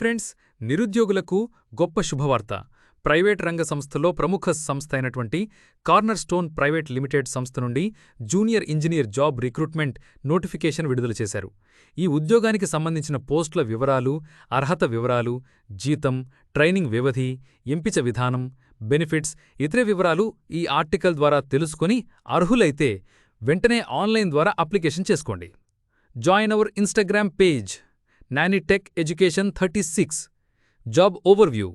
Friends నిరుద్యోగులకు గొప్ప శుభవార్త. ప్రైవేట్ రంగ సంస్థలో ప్రముఖ సంస్థ అయినటువంటి కార్నర్ స్టోన్ ప్రైవేట్ లిమిటెడ్ సంస్థ నుండి junior engineer job recruitment notification విడుదల చేశారు. ఈ ఉద్యోగానికి సంబంధించిన పోస్టుల వివరాలు అర్హత వివరాలు జీతం ట్రైనింగ్ వ్యవధి ఎంపిక విధానం బెనిఫిట్స్ ఇతర వివరాలు ఈ ఆర్టికల్ ద్వారా తెలుసుకుని అర్హులైతే వెంటనే ఆన్లైన్ ద్వారా అప్లికేషన్ చేసుకోండి. Join our Instagram page. Nanitech education thirty six job overview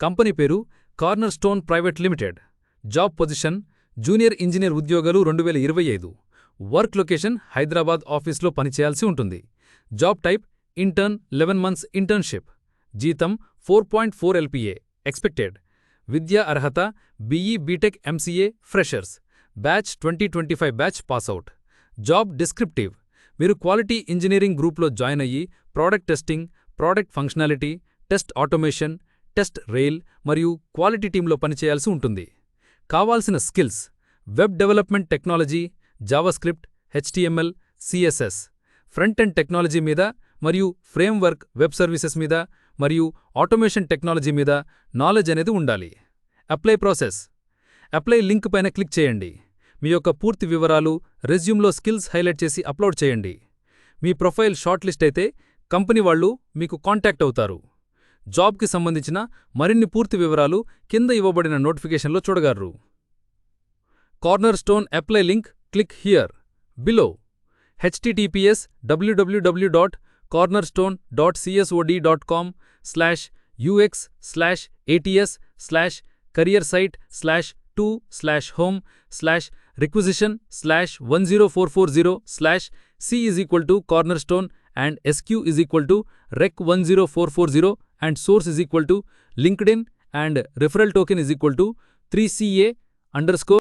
company పేరు corner stone private limited job position junior engineer ఉద్యోగాలు రెండు వేల ఇరవై ఐదు. వర్క్ లొకేషన్ హైదరాబాద్ ఆఫీస్లో పనిచేయాల్సి ఉంటుంది. Job type intern eleven months internship జీతం four point four LPA expected విద్యా అర్హత BE BTech MCA freshers batch twenty twenty five batch pass out job descriptive మీరు క్వాలిటీ ఇంజనీరింగ్ గ్రూప్లో జాయిన్ అయ్యి product testing product functionality test automation test rail మరియు quality టీంలో పనిచేయాల్సి ఉంటుంది. కావాల్సిన skills web development technology JavaScript HTML CSS front end technology మీద మరియు ఫ్రేమ్వర్క్ వెబ్ సర్వీసెస్ మీద మరియు ఆటోమేషన్ టెక్నాలజీ మీద నాలెడ్జ్ అనేది ఉండాలి. Apply process. అప్లై లింక్ పైన క్లిక్ చేయండి. మీ యొక్క పూర్తి వివరాలు రెజ్యూమ్లో స్కిల్స్ హైలైట్ చేసి అప్లోడ్ చేయండి. మీ ప్రొఫైల్ షార్ట్ లిస్ట్ అయితే కంపెనీ వాళ్ళు మీకు కాంటాక్ట్ అవుతారు. జాబ్కి సంబంధించిన మరిన్ని పూర్తి వివరాలు కింద ఇవ్వబడిన నోటిఫికేషన్లో చూడగలరు. Corner stone apply link click here. Below HTTPS WWW dot corner stone dot CSOD dot com slash UX slash ATS slash career site slash two slash home slash requisition slash one zero four four zero slash C is equal to corner stone and SQ is equal to rec10440 and source is equal to LinkedIn and referral token is equal to 3CA underscore